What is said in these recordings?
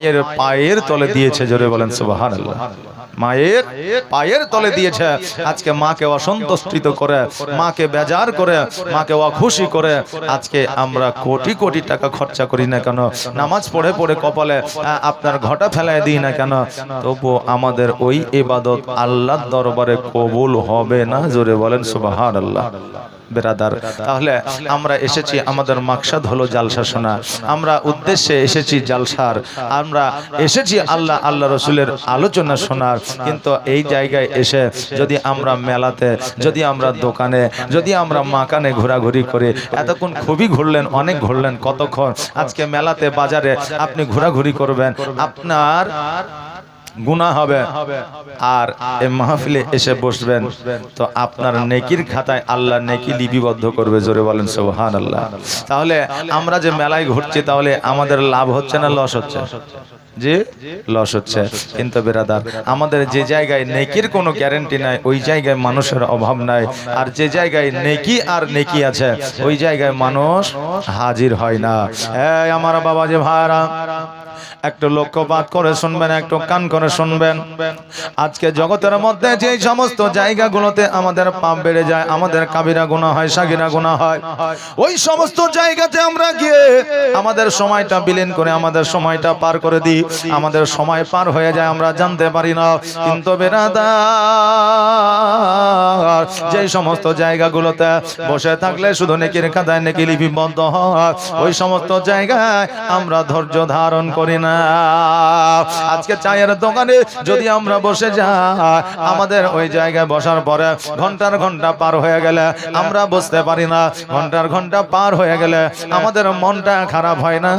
এর পায়ের তলে দিয়েছে জোরে বলেন সুবাহান মায়ের পায়ের তলে দিয়েছে। আজকে মাকে অসন্তুষ্টিত করে মাকে বেজার করে মাকে অখুশি করে। আজকে আমরা কোটি কোটি টাকা খরচা করি না কেন? নামাজ পড়ে পড়ে কপালে আপনার ঘটা ফেলায় দিই না কেন? তবু আমাদের ওই ইবাদত আল্লাহর দরবারে কবুল হবে না? জোরে বলেন সুবাহান আল্লাহ বেরাদার তাহলে আমরা এসেছি আমাদের মাকসাদ হলো জালসা শোনা। আমরা উদ্দেশ্যে এসেছি জালসার। আমরা এসেছি আল্লাহ আল্লাহ রসুলের আলোচনা শোনার কিন্তু এই জায়গায় এসে যদি আমরা মেলাতে, যদি আমরা দোকানে, যদি আমরা মাকানে ঘোরাঘুরি করি, এতক্ষণ খুবই ঘুরলেন, অনেক ঘুরলেন কতক্ষণ? আজকে মেলাতে, বাজারে আপনি ঘোরাঘুরি করবেন। আপনার গুণা হবে। আর এই মাহফিলে এসে বসবেন। তো আপনার নেকির খাতায় আল্লাহ নেকি লিপিবদ্ধ করবে জোরে বলেন সোহান আল্লাহ তাহলে আমরা যে মেলায় ঘুরছি তাহলে আমাদের লাভ হচ্ছে না লস হচ্ছে যে লস হচ্ছে। কিন্তু বেরাদার আমাদের যে জায়গায় নেকির কোনো গ্যারেন্টি নাই ওই জায়গায় মানুষের অভাব নাই। আর যে জায়গায় নেকি আর নেকি আছে ওই জায়গায় মানুষ হাজির হয় না। এই আমার বাবা যে ভাড়া একটু লক্ষ্যপাত করে শুনবেন, একটু কান করে শুনবেন। আজকে জগতের মধ্যে যে সমস্ত জায়গাগুলোতে আমাদের পাপ বেড়ে যায়, আমাদের কাবিরা গুণা হয়, সাগিরা গুণা হয়, ওই সমস্ত জায়গাতে আমরা গিয়ে আমাদের সময়টা বিলীন করে, আমাদের সময়টা পার করে দিই। আমাদের সময় পার হয়ে যায়, আমরা জানতে পারি না। কিন্তু বেরাদার যে সমস্ত জায়গাগুলোতে বসে থাকলে শুধু নেকির খাতায় নেকি লিপিবদ্ধ হয়, ওই সমস্ত জায়গায় আমরা ধৈর্য ধারণ করি। না। আজকে চায়ের দোকানে যদি আমরা বসে যাই, আমাদের ওই জায়গায় বসার পরে ঘণ্টার ঘণ্টা পার হয়ে গেলে আমরা বসতে পারি না। ঘণ্টার ঘণ্টা পার হয়ে গেলে আমাদের মনটা খারাপ হয় না,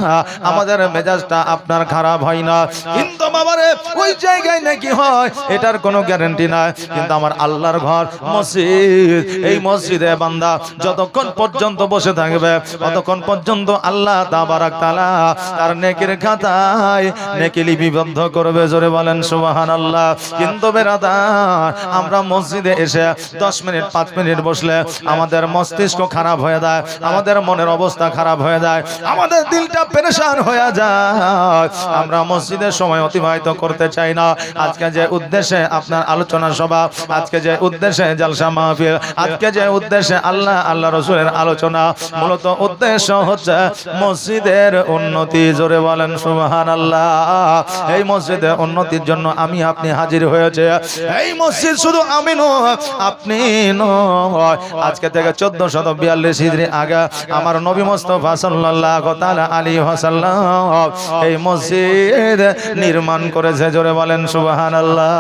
আমাদের মেজাজটা আপনার খারাপ হয় না। কিন্তু বাবারে, ওই জায়গায় নাকি হয়, এটার কোনো গ্যারান্টি নাই। কিন্তু আমার আল্লাহর ঘর, মসজিদ, এই মসজিদে বান্দা যতক্ষণ পর্যন্ত বসে থাকবে ততক্ষণ পর্যন্ত আল্লাহ তাবারাক তাআলা তার নেকির খাতায় নেকি করবে জোরে বলেন সুবহান আল্লাহ কিন্তু আমরা মসজিদে এসে দশ মিনিট, পাঁচ মিনিট বসলে আমাদের মস্তিষ্ক খারাপ হয়ে যায়, আমাদের মনের অবস্থা খারাপ হয়ে যায়, আমাদের দিলটা পেরেশান হয়ে যায়। আমরা মসজিদের সময় অতিবাহিত করতে চাই না। আজকে যে উদ্দেশ্যে আপনার আলোচনা সভা, আজকে যে উদ্দেশ্যে জালসা মাহফিল, আজকে যে উদ্দেশ্যে আল্লাহ আল্লাহ রসুলের আলোচনা, মূলত উদ্দেশ্য হচ্ছে মসজিদের উন্নতি, জোরে বলেন সুবহান আল্লাহ এই মসজিদের উন্নতির জন্য আমি আপনি হাজির হয়েছে। এই মসজিদ শুধু আমি নয়, আপনি নয়। আজকে থেকে চোদ্দ শত বিয়াল্লিশ হিজড়ি আগে আমার নবী মোস্তফা সাল্লাল্লাহু তাআলা আলাইহি ওয়াসাল্লাম এই মসজিদ নির্মাণ করেছে, জোরে বলেন সুবহানাল্লাহ।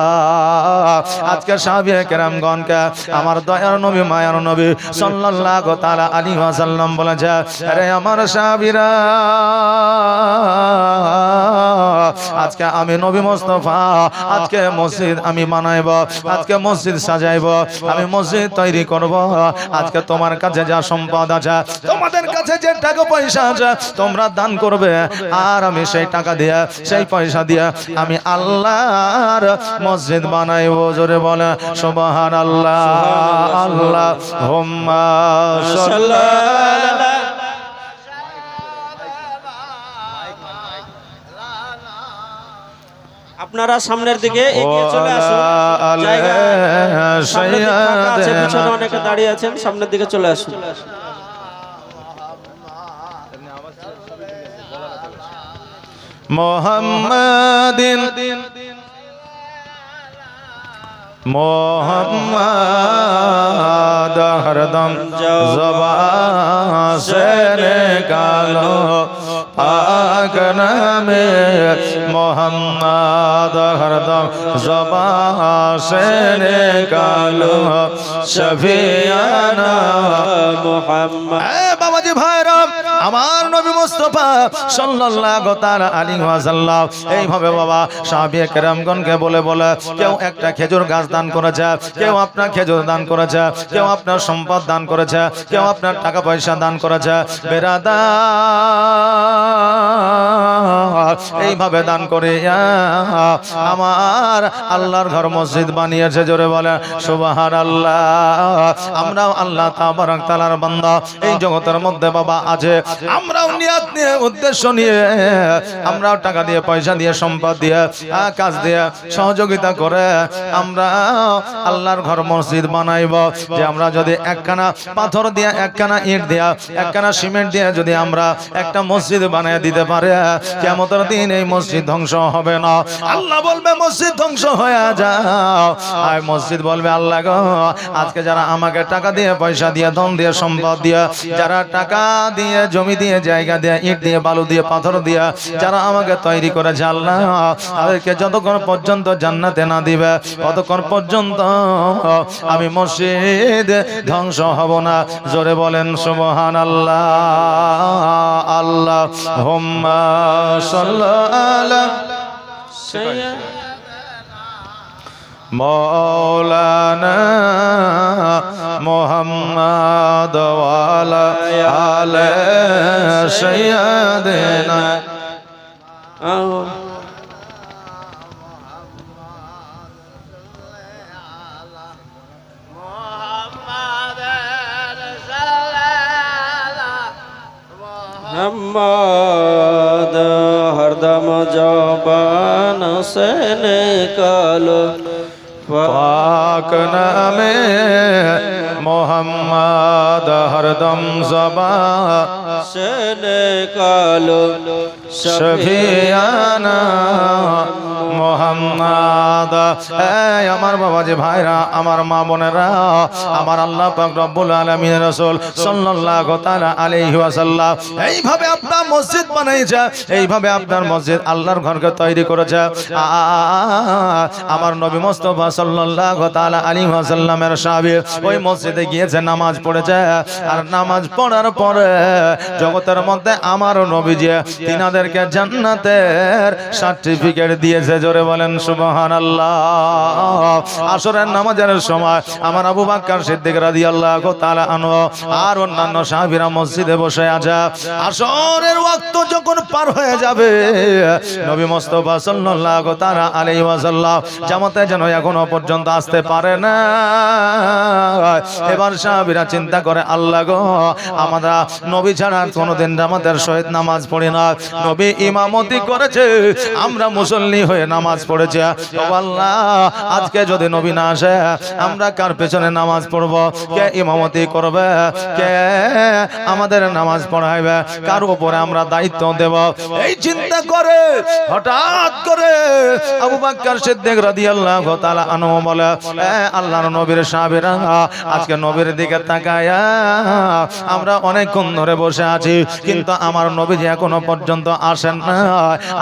আজকে সাহাবিয়ে কেরামগণকে আমার দয়ার নবী, মায়ার নবী সাল্লাল্লাহু তাআলা আলাইহি ওয়াসাল্লাম বলেছে, আরে আমার সাহাবীরা আজকে আমি নবী মোস্তফা, আজকে মসজিদ আমি বানাইব, আজকে মসজিদ সাজাইব, আমি মসজিদ তৈরি করব। আজকে তোমার কাছে যা সম্পদ আছে, তোমাদের কাছে যে টাকা পয়সা আছে, তোমরা দান করবে। আর আমি সেই টাকা দিয়ে, সেই পয়সা দিয়ে আমি আল্লাহর মসজিদ বানাইব। জোরে বলে সুবহান আল্লাহ আল্লাহ হুম্মা সাল্লাল্লাহু আপনারা সামনের দিকে এগিয়ে চলে আসুন। আছে, পিছনে অনেকে দাঁড়িয়ে আছেন সামনের দিকে চলে আসুন। মোহাম্মদিন মোহাম্মদ হরদম জবান সে নিকালো পাক নামে মোহাম্মদ হরদম জবান সে নিকালো শফিয়ানা মোহাম্মদ। এ বাবাজি ভাইরাম আমার নবী মুস্তাফা সাল্লাল্লাহু তাআলা আলাইহি ওয়াসাল্লাম। এইভাবে বাবা সাহাবী কেরামগণকে বলে বলে, কেউ একটা খেজুর গাছ দান করেছে, কেউ আপনার খেজুর দান করেছে, কেউ আপনার সম্পদ দান করেছে, কেউ আপনার টাকা পয়সা দান করেছে, বেরাদার, এইভাবে দান করে আমার আল্লাহর ঘর মসজিদ বানিয়েছে জোরে বলে সুবাহান আল্লাহ আমরাও আল্লাহ তাবারাক তালার বান্দা। এই জগতের মধ্যে বাবা আছে আমরাও নিয়াত নিয়ে উদ্দেশ্য নিয়ে, আমরাও টাকা দিয়ে, পয়সা দিয়ে, সম্পদ দিয়ে কাজ দিয়ে সহযোগিতা করে আমরা আল্লাহর ঘর মসজিদ বানাইব। যে আমরা যদি একখানা পাথর দিয়ে, একখানা ইট দিয়া, একখানা সিমেন্ট দিয়ে যদি আমরা একটা মসজিদ বানিয়ে দিতে পারে কেমতের দিন এই মসজিদ ধ্বংস হবে না। আল্লাহ বলবে, মসজিদ ধ্বংস হয়ে যাও। আর মসজিদ বলবে, আল্লাহ গো, আজকে যারা আমাকে টাকা দিয়ে, পয়সা দিয়ে, ধন দিয়ে, সম্পদ দিয়ে, যারা টাকা দিয়ে জমি দিয়ে, জায়গা দিয়ে, ইট দিয়ে, বালু দিয়ে, পাথর দিয়ে যারা আমাকে তৈরি করেছে, আল্লাহ তাদেরকে যতক্ষণ পর্যন্ত জান্নাতে না দিবে, ততক্ষণ পর্যন্ত আমি মসজিদ ধ্বংস হব না। জোরে বলেন সুবহান আল্লাহ আল্লাহ মৌলানা মোহাম্মদ ওয়ালা আলে সৈয়দনা আও মোহাম্মদ হরদম জবান সে নিকালো পাক নামে মোহাম্মদ হরদম জবা সে নিকালো শফিয়ানা মোহাম্মদ। আমার বাবা যে ভাইরা, আমার মা বোনেরা, আমার আল্লাহ পাক রব্বুল আলামিন রাসূল সাল্লাল্লাহু তাআলা আলাইহি ওয়াসাল্লাম এইভাবে আপনার মসজিদ বানাইছে, এইভাবে আপনার মসজিদ আল্লাহর ঘরকে তৈরি করেছে। আমার নবী মুস্তাফা সাল্লাল্লাহু তাআলা আলাইহি ওয়াসাল্লামের সাহাবী ওই মসজিদে গিয়েছে, নামাজ পড়েছে। আর নামাজ পড়ার পরে জগতের মধ্যে আমার নবীজি তিনাদেরকে জান্নাতের সার্টিফিকেট দিয়েছে জোরে বলেন, সুবহানাল্লাহ। আসরের নামাজের সময় আমার আবু বাক্কার সিদ্দিক রাদিয়াল্লাহু তাআলা আনহু আর অন্যান্য সাহাবীরা মসজিদে বসে আছে। আসরের ওয়াক্ত যখন পার হয়ে যাবে, নবী মুস্তাফা সাল্লাল্লাহু তাআলা আলাইহি ওয়াসাল্লাম জামাতে যেন এখনও পর্যন্ত আসতে পারে না। এবার সাহাবীরা চিন্তা করে, আল্লাহ গো, আমরা নবী ছাড়া কোনোদিন জামাতের সহিত নামাজ পড়ি না। নবী ইমামতি করেছে, আমরা মুসল্লি হয়ে নামাজ পড়েছে। আজকে যদি নবী না আসে, আমরা কার পেছনে নামাজ পড়ব? কে ইমামতি করবে? কে আমাদের নামাজ পড়াইবে? কার উপরে আমরা দায়িত্ব দেব? এই চিন্তা করে, হঠাৎ করে আবু বাক্কার সিদ্দিক রাদিয়াল্লাহু তাআলা আনহু বলে আল্লাহর নবীর সাহাবীরা, আজকে নবীর দিকে তাকায়া আমরা অনেকক্ষণ ধরে বসে আছি, কিন্তু আমার নবী যে এখনও পর্যন্ত আসেন না।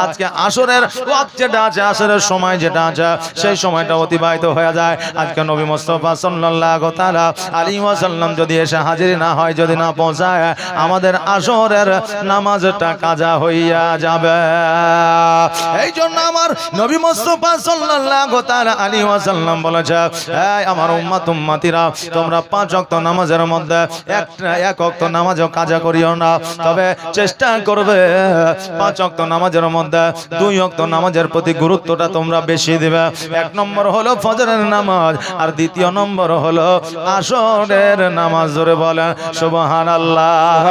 আজকে আসরের ওয়াক্ত যেটা আছে, আসরের সময় যেটা আছে, সেই সময়টা অতিবাহিত হয়ে যায়। আজকে নবী মুস্তাফা সাল্লাল্লাহু তাআলা আলাইহি ওয়াসাল্লাম যদি এসে হাজির না হয়, যদি না পৌঁছায়, আমাদের আসরের নামাজটা কাজা হইয়া যাবে। এই জন্য আমার নবী মুস্তাফা সাল্লাল্লাহু তাআলা আলাইহি ওয়াসাল্লাম বলেছে, এই আমার উম্মত উম্মতিরা, তোমরা পাঁচ ওয়াক্ত নামাজের মধ্যে একটা এক ওয়াক্ত নামাজও কাজা করিও না। তবে চেষ্টা করবে, পাঁচ ওয়াক্ত নামাজের মধ্যে দুই ওয়াক্ত নামাজের প্রতি গুরুত্বটা তোমরা বেশি দিবে। এক নম্বর হলো ফজরের নামাজ, আর দ্বিতীয় নম্বর হলো আসরের নামাজ। ধরে বলেন, সুবহানাল্লাহ।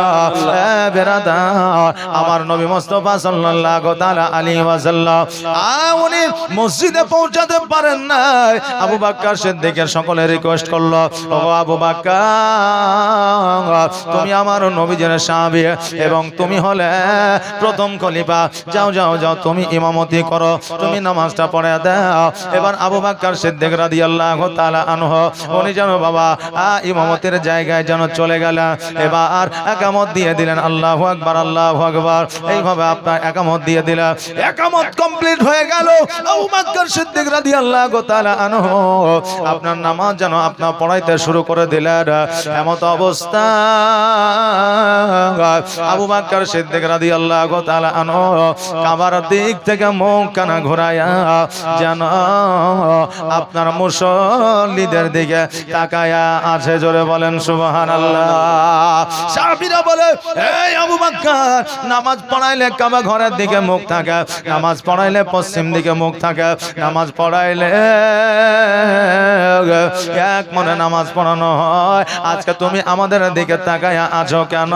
বেরাদার, আমার নবী মুস্তাফা সাল্লাল্লাহু তাআলা আলাইহি ওয়াসাল্লাম। উনি মসজিদে পৌঁছাতে পারেন আবু বাক্কার সিদ্দিকের সকলে রিকোয়েস্ট করল, ও আবু বাক্কার, তুমি আমার সাহাবী এবং তুমি হলে প্রথম খলিফা। যাও যাও যাও, তুমি ইমামতি করো, তুমি নামাজটা পড়ে দাও। এবার আবু বাক্কার সিদ্দিক রাদিয়াল্লাহু তাআলা আনহু, উনি যেন বাবা ইমামতের জায়গায় যেন চলে গেল এবার একামত দিয়ে দিলেন, আল্লাহু আকবার আল্লাহু আকবার। এইভাবে আপনার একামত দিয়ে দিলেন একামত কমপ্লিট হয়ে গেল। আবু বাক্কার সিদ্দিক রাদিয়াল্লাহু তাআলা আনহু, আপনার নামাজ যেন আপনার পড়াইতে শুরু করে দিলেন। এমত অবস্থা। আবু বাক্কার সিদ্দিক রাদিয়াল্লাহু তাআলা আনহু, কাবার দিক থেকে মুখ কানা ঘোরায়া যেন আপনার মুসল্লিদের দিকে তাকায়া আছে জোরে বলেন সুবহানাল্লাহ। সাহাবীরা বলে, এই আবু বাক্কার নামাজ পড়াইলে কাবা ঘরের দিকে মুখ থাকে, নামাজ পড়াইলে পশ্চিম দিকে মুখ থাকে, নামাজ পড়াইলে, এক মনে নামাজ পড়ানো হয়। আজকে তুমি আমাদের দিকে তাকায় আছো কেন?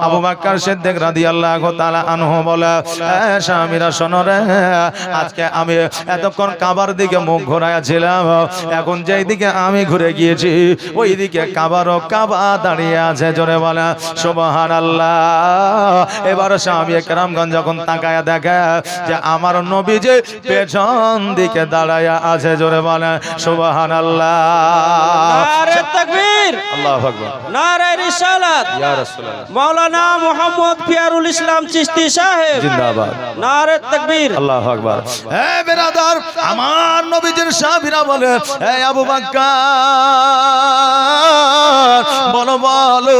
আবু বাক্কার সিদ্দিক রাদিয়াল্লাহু তাআলা আনহু বলে, "এ স্বামীরা, শোনো রে, আজকে আমি এতক্ষণ কাবার দিকে মুখ ঘোরাইছিলাম এখন যেই দিকে আমি ঘুরে গিয়েছি, ওই দিকে কাবারও কাবা দাঁড়িয়ে আছে। জোরে বলে, সুবহানাল্লাহ। এবার স্বামী কেরামগঞ্জ যখন তাকায়া দেখে যে আমার নবী যে পেছন দিকে দাঁড়ায়া আছে জোরে বলে মাওলানা মোহাম্মদ ফিয়ারুল ইসলাম চিশতি সাহেব। জিন্দাবাদ। নারে তাকবীর। আল্লাহ আকবার। হে বেরাদার আমার নবীজির সাহাবীরা বলে হে আবু বাক্কার বলো বলো।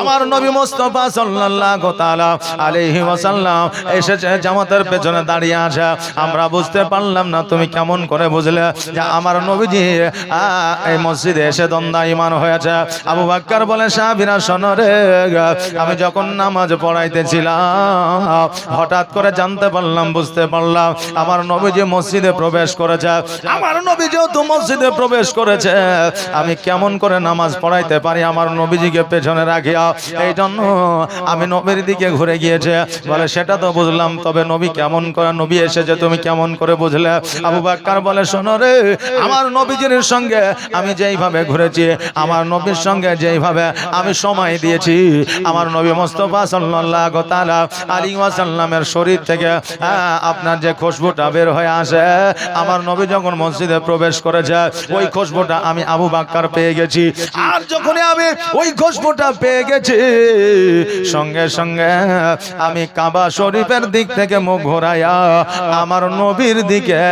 আমার নবী মুস্তাফা সাল্লাল্লাহু তাআলা আলাইহি ওয়াসাল্লাম এসেছে জামাতের পেছনে দাঁড়িয়ে আছে। আমরা বুঝতে পারলাম না তুমি কেমন করে বুঝলে যে আমার নবীজি এই মসজিদে এসে দন্দা ইমান হয়েছে। আবু বাক্কার বলে, সাহাবীরা, শোনো রে, আমি যখন নামাজ পড়াইতেছিলাম, হঠাৎ করে জানতে পারলাম, বুঝতে পারলাম, আমার নবীজি মসজিদে প্রবেশ করেছে। আমার নবী যেহেতু মসজিদে প্রবেশ করেছে। আমি কেমন করে নামাজ পড়াইতে পারি আমার নবীজিকে পেছনে রাখিয়া এই জন্য আমি নবীর দিকে ঘুরে গিয়েছে। বলে, সেটা তো বুঝলাম, তবে নবী কেমন করে, নবী এসেছে, তুমি কেমন করে বুঝলে? আবু বাক্কার বলে, শোনো রে, আমার নবীজির সঙ্গে আমি যেইভাবে ঘুরেছি, আমার নবীর সঙ্গে যেইভাবে আমি সময় দিয়েছি, আমার নবী মোস্তফা সাল্লাল্লাহু তাআলা আলাইহি ওয়াসাল্লামের শরীর থেকে আপনার যে খুশবুটা বের হয়ে আসে, আমার নবী যখন মসজিদে প্রবেশ করেছে, ওই খুশবুটা আমি আবু বাক্কার পেয়ে গেছি। আর যখনই আমি ওই খুশবুটা পেয়ে গেছি। সঙ্গে সঙ্গে আমি কাবা শরীফের দিক থেকে মুখ ঘোরাইয়া আমার নবীর দিকে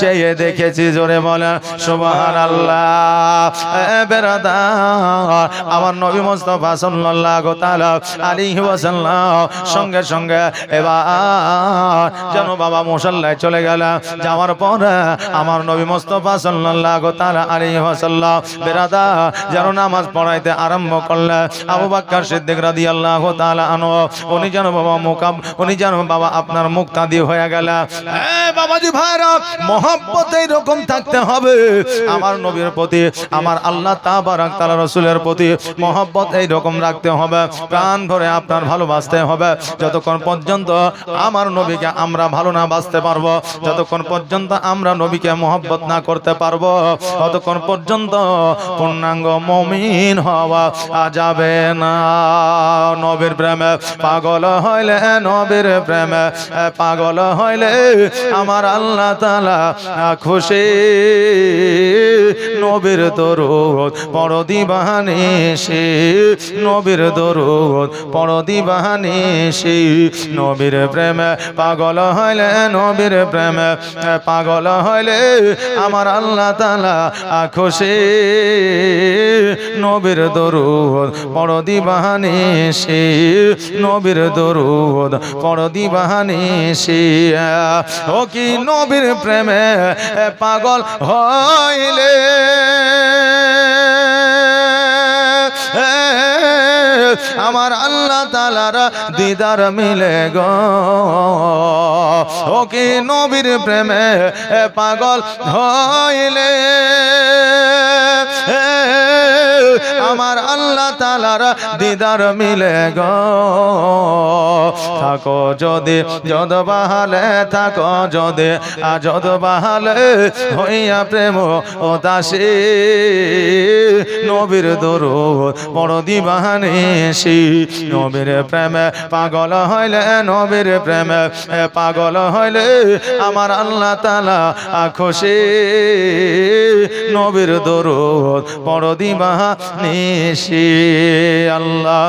চেয়ে দেখেছি, জোরে বলে সুবহানাল্লাহ। এ বেরাদার আমার নবী মুস্তাফা সাল্লাল্লাহু তাআলা আলাইহি ওয়াসাল্লাম সঙ্গে সঙ্গে এবার যেন বাবা মুসাল্লায় চলে গেল যাওয়ার পরে আমার নবী মুস্তাফা সাল্লাল্লাহু তাআলা আলাইহি ওয়াসাল্লাম, বেরাদা, যেন নামাজ পড়াইতে আরম্ভ করলে আবু বকর সিদ্দিক রাদিয়াল্লাহু তাআলা আনহু, উনি যেন বাবা মুকাম উনি যেন বাবা আপনার মুখ মুক্তাদি হয়ে গেল। বাবাজি ভাইরা, মহব্বত এইরকম থাকতে হবে। আমার নবীর প্রতি, আমার আল্লাহ তাবারাক তাআলা রাসূলের প্রতি মহব্বত এইরকম রাখতে হবে। প্রাণ ভরে আপনার ভালোবাসতে হবে। যতক্ষণ পর্যন্ত আমার নবীকে আমরা ভালো না বাসতে পারব, যতক্ষণ পর্যন্ত আমরা নবীকে মহব্বত না করতে পারব, ততক্ষণ পর্যন্ত পূর্ণাঙ্গ মমিন হওয়া যাবে না। নবীর প্রেমে পাগল হইলে, নবীর প্রেমে পাগল হইলে আমার আল্লাহ তালা খুশি। নবীর দরুদ পড় দিবানিসি নবীর দরুদ পড় দিবানিসি নবীর প্রেমে পাগল হইলে, নবীর প্রেমে পাগল হইলে আমার আল্লাহ তালা খুশি। নবীর দরুদ পড় দিবানিসি নবীর দরুদ, পড় দিবানিসি ও কি নবীর প্রেমে পাগল হইলে? আমার আল্লাহ তালারা দিদার মিলে গো। নবীর প্রেমে পাগল হইলে? আমার আল্লাহ তালার দিদার মিলে গো। থাকো যদি, যদ বাহালে, থাকো যদি, আজদ বাহালে হইয়া প্রেম ও দাসী। নবীর দরুদ বড় দিবানিসি নবীর প্রেমে পাগল হইলে, নবীর প্রেমে পাগল হইলে আমার আল্লাহ তালা খুশি। নবীর দরুদ বড় দিবানিসি আল্লাহ